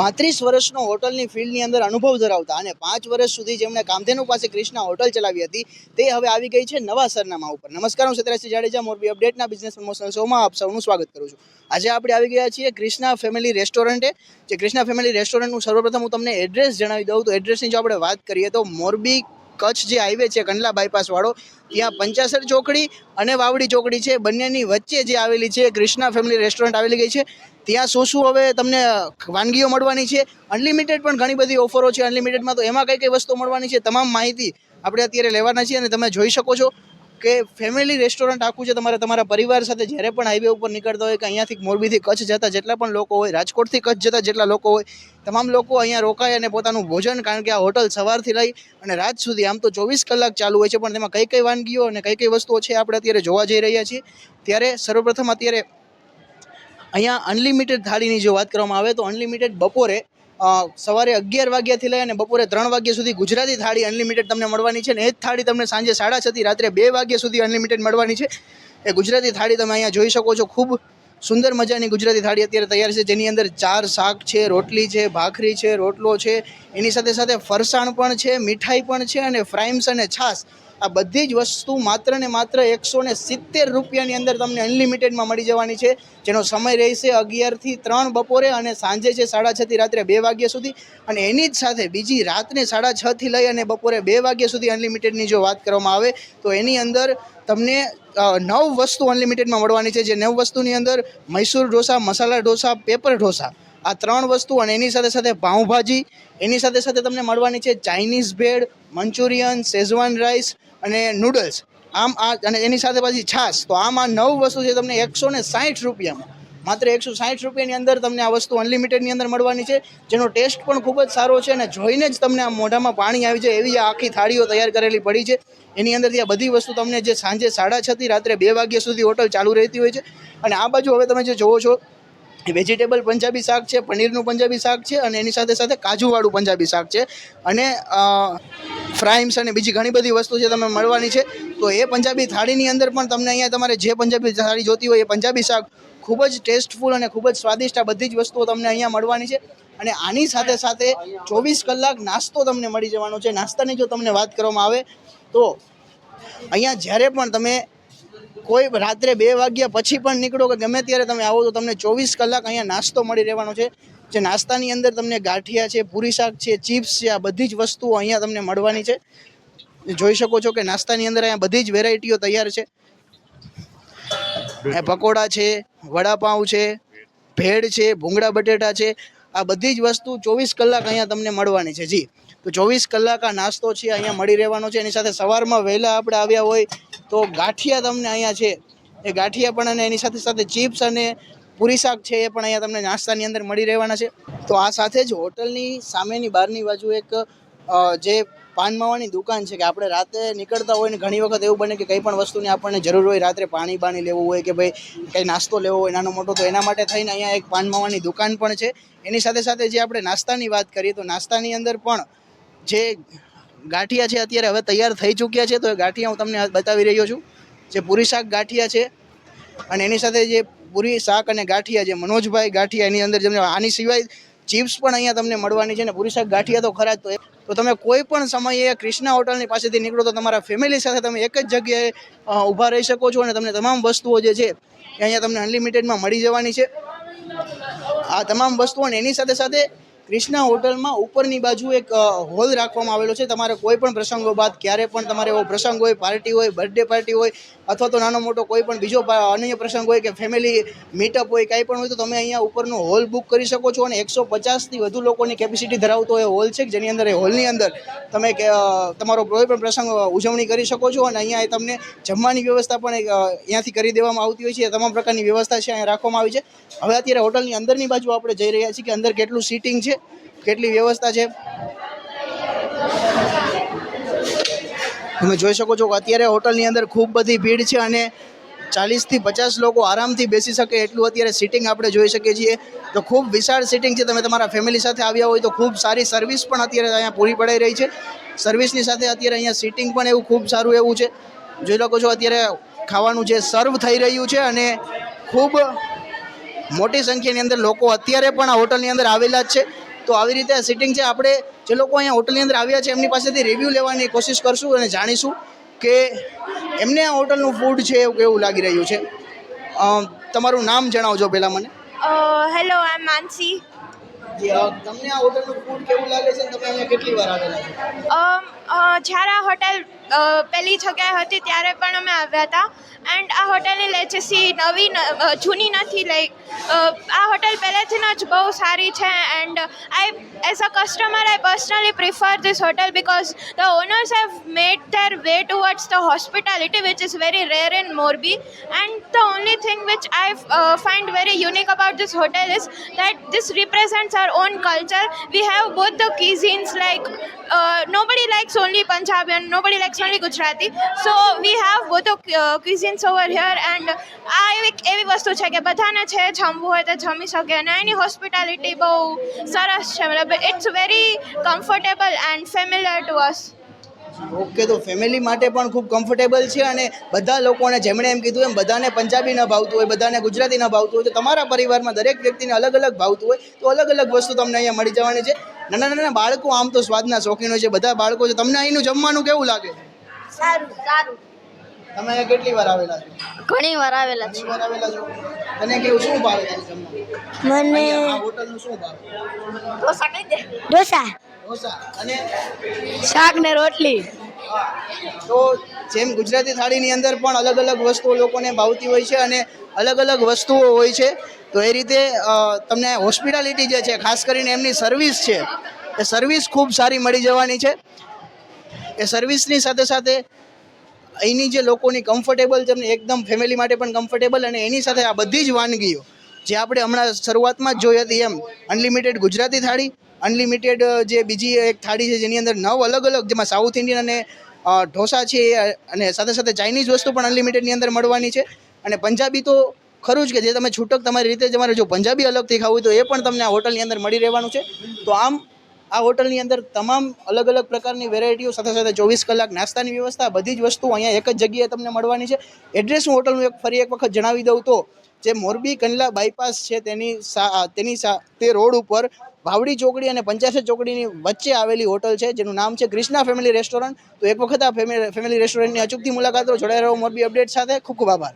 પાંત્રીસ વર્ષનો હોટલની ફિલ્ડની અંદર અનુભવ ધરાવતા અને પાંચ વર્ષ સુધી જેમણે કામધેનુ પાસે ક્રિષ્ના હોટલ ચલાવી હતી, તે હવે આવી ગઈ છે નવા સરનામા ઉપર. નમસ્કાર, હું સત્યરાજસિંહ જાડેજા, મોરબી અપડેટના બિઝનેસ પ્રમોશનલ શોમાં આપ સૌનું સ્વાગત કરું છું. આજે આપણે આવી ગયા છીએ ક્રિષ્ના ફેમિલી રેસ્ટોરન્ટે. જે ક્રિષ્ના ફેમિલી રેસ્ટોરન્ટનું સર્વપ્રથમ હું તમને એડ્રેસ જણાવી દઉં. તો એડ્રેસની જો આપણે વાત કરીએ તો મોરબી કચ્છ જે હાઈવે છે, કંડલા બાયપાસવાળો ત્યાં પંચાસર ચોકડી અને વાવડી ચોકડી છે. બંનેની વચ્ચે જે આવેલી છે ક્રિષ્ના ફેમિલી રેસ્ટોરન્ટ આવેલી ગઈ છે. ત્યાં શું શું હવે તમને વાનગીઓ મળવાની છે? અનલિમિટેડ પણ ઘણી બધી ઓફરો છે. અનલિમિટેડમાં તો એમાં કઈ કઈ વસ્તુ મળવાની છે? તમામ માહિતી આપણે અત્યારે લેવાના છીએ અને તમે જોઈ શકો છો કે ફેમિલી રેસ્ટોરન્ટ આખું છે તમારે તમારા પરિવાર સાથે જ્યારે પણ હાઈવે ઉપર નીકળતા હોય કે અહીંયાથી મોરબીથી કચ્છ જતા જેટલા પણ લોકો હોય, રાજકોટથી કચ્છ જતા જેટલા લોકો હોય તમામ લોકો અહીંયા રોકાય અને પોતાનું ભોજન, કારણ કે આ હોટલ સવારથી લઈ અને રાત સુધી આમ તો ચોવીસ કલાક ચાલુ હોય છે, પણ તેમાં કઈ કઈ વાનગીઓ અને કઈ કઈ વસ્તુઓ છે, આપણે અત્યારે જોવા જઈ રહ્યા છીએ. ત્યારે સર્વપ્રથમ અત્યારે અહીંયા અનલિમિટેડ થાળીની જો વાત કરવામાં આવે તો અનલિમિટેડ બપોરે સવારે અગિયાર વાગ્યાથી લઈ અને બપોરે ત્રણ વાગ્યા સુધી ગુજરાતી થાળી અનલિમિટેડ તમને મળવાની છે ને એ જ થાળી તમને સાંજે સાડા છથી રાત્રે બે વાગ્યા સુધી અનલિમિટેડ મળવાની છે. એ ગુજરાતી થાળી તમે અહીંયા જોઈ શકો છો, ખૂબ સુંદર મજાની ગુજરાતી થાળી અત્યારે તૈયાર છે, જેની અંદર ચાર શાક છે, રોટલી છે, ભાખરી છે, રોટલો છે. એની સાથે સાથે ફરસાણ પણ છે, મીઠાઈ પણ છે અને ફ્રાઈમ્સ અને છાશ આ બધી જ વસ્તુ માત્ર ને માત્ર એકસો ને સિત્તેર રૂપિયાની અંદર તમને અનલિમિટેડમાં મળી જવાની છે. જેનો સમય રહેશે અગિયારથી ત્રણ બપોરે અને સાંજે છે સાડા છથી રાત્રે બે વાગ્યા સુધી. અને એની જ સાથે બીજી રાતને સાડા છથી લઈ અને બપોરે બે વાગ્યા સુધી અનલિમિટેડની જો વાત કરવામાં આવે, તો એની અંદર તમને નવ વસ્તુ અનલિમિટેડમાં મળવાની છે. જે નવ વસ્તુની અંદર મૈસૂર ઢોસા, મસાલા ઢોસા પેપર ઢોસા, આ ત્રણ વસ્તુ અને એની સાથે સાથે પાઉંભાજી, એની સાથે સાથે તમને મળવાની છે Chinese bhel Manchurian schezwan rice અને નૂડલ્સ આમ આ અને એની સાથે પાછી છાશ. તો આમ આ નવ વસ્તુ છે તમને એકસો ને સાઠ રૂપિયામાં. માત્ર એકસો સાઠ રૂપિયાની અંદર તમને આ વસ્તુ અનલિમિટેડની અંદર મળવાની છે. જેનો ટેસ્ટ પણ ખૂબ જ સારો છે અને જોઈને જ તમને આ મોઢામાં પાણી આવી જાય એવી આ આખી થાળીઓ તૈયાર કરેલી પડી છે. એની અંદરથી આ બધી વસ્તુ તમને જે સાંજે સાડા છથી રાત્રે બે વાગ્યા સુધી હોટલ ચાલુ રહેતી હોય છે. અને આ બાજુ હવે તમે જે જોવો છો વેજીટેબલ પંજાબી શાક છે, પનીરનું પંજાબી શાક છે અને એની સાથે સાથે કાજુવાળું પંજાબી શાક છે. અને ફ્રાઈમ્સ અને બીજી ઘણી બધી વસ્તુ છે તમે મળવાની છે. તો એ પંજાબી થાળીની અંદર પણ તમને અહીંયા તમારે જે પંજાબી થાળી જોતી હોય એ પંજાબી શાક ખૂબ જ ટેસ્ટફુલ અને ખૂબ જ સ્વાદિષ્ટ આ બધી જ વસ્તુઓ તમને અહીંયા મળવાની છે. અને આની સાથે સાથે ચોવીસ કલાક નાસ્તો તમને મળી જવાનો છે. નાસ્તાની જો તમને વાત કરવામાં આવે તો, અહીંયા જ્યારે પણ તમે કોઈ રાત્રે બે વાગ્યા પછી પણ નીકળો કે ગમે ત્યારે તમે આવો તો તમને ચોવીસ કલાક અહીંયા નાસ્તો મળી રહેવાનો છે. જે નાસ્તાની અંદર તમને ગાંઠિયા છે, પૂરી શાક છે, ચિપ્સ છે, આ બધી જ વસ્તુઓ અહીંયા તમને મળવાની છે. જોઈ શકો છો કે નાસ્તાની અંદર અહીંયા બધી જ વેરાયટીઓ તૈયાર છે. પકોડા છે, વડાપાઉં છે, ભેળ છે, ભૂંગળા બટેટા છે, આ બધી જ વસ્તુ ચોવીસ કલાક અહીંયા તમને મળવાની છે. જી. તો ચોવીસ કલાક આ નાસ્તો છે, અહીંયા મળી રહેવાનો છે. એની સાથે સવારમાં વહેલા આપણે આવ્યા હોય તો ગાંઠિયા તમને અહીંયા છે. એ ગાંઠિયા પણ અને એની સાથે સાથે ચિપ્સ અને પૂરી શાક છે એ પણ અહીંયા તમને નાસ્તાની અંદર મળી રહેવાના છે. તો આ સાથે જ હોટલની સામેની બહારની બાજુ એક જે પાન માવાની દુકાન છે કે આપણે રાતે નીકળતા હોય ને ઘણી વખત એવું બને કે કંઈ પણ વસ્તુની આપણને જરૂર હોય, રાત્રે પાણી બાણી લેવું હોય કે ભાઈ કંઈ નાસ્તો લેવો હોય, નાનો મોટો, તો એના માટે થઈને અહીંયા એક પાન માવાની દુકાન પણ છે. એની સાથે સાથે જે આપણે નાસ્તાની વાત કરીએ તો નાસ્તાની અંદર પણ જે ગાંઠિયા છે અત્યારે હવે તૈયાર થઈ ચૂક્યા છે, તો એ ગાંઠિયા હું તમને બતાવી રહ્યો છું. જે પૂરી શાક ગાંઠિયા છે અને એની સાથે જે પૂરી શાક અને ગાંઠિયા જે મનોજભાઈ ગાંઠિયા, એની અંદર જેમને આની સિવાય ચિપ્સ પણ અહીંયા તમને મળવાની છે ને પૂરી શાક ગાંઠિયા તો ખરા જ, તો તમે કોઈ પણ સમયે ક્રિષ્ના હોટલની પાસેથી નીકળો તો તમારા ફેમિલી સાથે તમે એક જ જગ્યાએ ઊભા રહી શકો છો અને તમને તમામ વસ્તુઓ જે છે એ અહીંયા તમને અનલિમિટેડમાં મળી જવાની છે. આ તમામ વસ્તુઓ અને એની સાથે સાથે ક્રિષ્ના હોટલમાં ઉપરની બાજુ એક હોલ રાખવામાં આવેલો છે. તમારે કોઈ પણ પ્રસંગો બાદ ક્યારે પણ તમારે એવો પ્રસંગ હોય, પાર્ટી હોય, બર્થડે પાર્ટી હોય, અથવા તો નાનો મોટો કોઈ પણ બીજો અન્ય પ્રસંગ હોય કે ફેમિલી મીટઅપ હોય, કાંઈ પણ હોય તો તમે અહીંયા ઉપરનો હોલ બુક કરી શકો છો અને એકસો પચાસથી વધુ લોકોની કેપેસિટી ધરાવતો એ હોલ છે જેની અંદર એ હોલની અંદર તમે તમારો કોઈ પણ પ્રસંગ ઉજવણી કરી શકો છો અને અહીંયા તમને જમવાની વ્યવસ્થા પણ અહીંયાથી કરી દેવામાં આવતી હોય છે. તમામ પ્રકારની વ્યવસ્થા છે, અહીંયા રાખવામાં આવી છે. હવે અત્યારે હોટલની અંદરની બાજુ આપણે જઈ રહ્યા છીએ કે અંદર કેટલું સીટિંગ છે કેટલી વ્યવસ્થા છે? તમે જોઈ શકો છો કે અત્યારે હોટલની અંદર ખૂબ બધી ભીડ છે અને ચાલીસથી પચાસ લોકો આરામથી બેસી શકે એટલું અત્યારે સિટિંગ આપણે જોઈ શકીએ છીએ. તો ખૂબ વિશાળ સિટિંગ છે. તમે તમારા ફેમિલી સાથે આવ્યા હોય તો ખૂબ સારી સર્વિસ પણ અત્યારે અહીંયા પૂરી પડાઈ રહી છે. સર્વિસની સાથે અત્યારે અહીંયા સિટિંગ પણ એવું ખૂબ સારું એવું છે. જોઈ શકો છો અત્યારે ખાવાનું જે સર્વ થઈ રહ્યું છે અને ખૂબ મોટી સંખ્યાની અંદર લોકો અત્યારે પણ આ હોટલની અંદર આવેલા જ છે. તો આવી રીતે સિટિંગ છે. આપણે જે લોકો અહીંયા હોટલની અંદર આવ્યા છે એમની પાસેથી રિવ્યૂ લેવાની કોશિશ કરશું અને જાણીશું કે એમને આ હોટલનું ફૂડ છે એવું કેવું લાગી રહ્યું છે. તમારું નામ જણાવજો પહેલાં મને. હેલો આઈ એમ માનસી તમને આ હોટલનું ફૂડ કેવું લાગે છે તમે અહીંયા કેટલી વાર આવેલા છો? જ્યારે આ હોટેલ પહેલી જગ્યાએ હતી ત્યારે પણ અમે આવ્યા હતા. એન્ડ આ હોટેલની લેચેસી નવી ન- અ, જૂની નથી લાઈક આ હોટેલ પહેલેથી જ બહુ સારી છે. And I as a customer I personally prefer this hotel because the owners have made their way towards the hospitality which is very rare in Morbi and the only thing which I find very unique about this hotel is that this represents our own culture. We have both the cuisines like uh, nobody likes only Punjabi and nobody likes only Gujarati. So we have both the uh, cuisines over આ એવી એવી વસ્તુ છે કે બધાને છે જમવું હોય તો જમી શકે અને એની હોસ્પિટાલિટી બહુ સરસ છે. મતલબ it's very comfortable and familiar to us okay તો ફેમિલી માટે પણ ખૂબ કમ્ફર્ટેબલ છે અને બધા લોકોને જેમણે એમ કીધું એમ બધાને પંજાબી ન ભાવતું હોય બધાને ગુજરાતી ન ભાવતું હોય તો તમારા પરિવારમાં દરેક વ્યક્તિને અલગ અલગ ભાવતું હોય તો અલગ અલગ વસ્તુ તમને અહીંયા મળી જવાની છે. નાના નાના બાળકો આમ તો સ્વાદના શોખીન હોય છે. બધા બાળકો છે. તમને અહીંનું જમવાનું કેવું લાગે? છે સારું સારું. તમે અહીંયા કેટલી વાર આવેલા છો? ઘણી વાર આવેલા ઘણી વાર આવેલા છો? તને કેવું શું ભાવે છે જમવાનું મને હોટલનું શું ભાવે? ઢોસા ઢોસા. અને? શાક ને રોટલી. તો જેમ ગુજરાતી થાળીની અંદર પણ અલગ અલગ વસ્તુઓ લોકોને ભાવતી હોય છે અને અલગ અલગ વસ્તુઓ હોય છે તો એ રીતે તમને હોસ્પિટાલિટી જે છે ખાસ કરીને એમની સર્વિસ છે એ સર્વિસ ખૂબ સારી મળી જવાની છે. એ સર્વિસની સાથે સાથે અહીંની જે લોકોની કમ્ફર્ટેબલ તમને એકદમ ફેમિલી માટે પણ કમ્ફર્ટેબલ અને એની સાથે આ બધી જ વાનગીઓ, જે આપણે હમણાં શરૂઆતમાં જ જોઈ હતી એમ અનલિમિટેડ ગુજરાતી થાળી અનલિમિટેડ જે બીજી એક થાળી છે જેની અંદર નવ અલગ અલગ, જેમાં સાઉથ ઇન્ડિયન અને ઢોસા છે, અને સાથે સાથે ચાઇનીઝ વસ્તુ પણ અનલિમિટેડની અંદર મળવાની છે. અને પંજાબી તો ખરું જ કે જે તમે છૂટક તમારી રીતે તમારે જો પંજાબી અલગથી ખાવું તો એ પણ તમને આ હોટલની અંદર મળી રહેવાનું છે. તો આમ આ હોટલની અંદર તમામ અલગ અલગ પ્રકારની વેરાયટીઓ સાથે સાથે ચોવીસ કલાક નાસ્તાની વ્યવસ્થા, બધી જ વસ્તુ અહીંયા એક જ જગ્યાએ તમને મળવાની છે. એડ્રેસ હું હોટલનું એક ફરી એક વખત જણાવી દઉં તો, જે મોરબી કંડલા બાયપાસ છે તેની સા તેની સા, તે રોડ ઉપર વાવડી ચોકડી અને પંચાસે ચોકડીની વચ્ચે આવેલી હોટલ છે, જેનું નામ છે ક્રિષ્ના ફેમિલી રેસ્ટોરન્ટ. તો એક વખત આ ફેમિલી રેસ્ટોરન્ટની અચૂકથી મુલાકાત જોડાઈ રહો મોરબી અપડેટ સાથે. ખૂબ ખૂબ આભાર.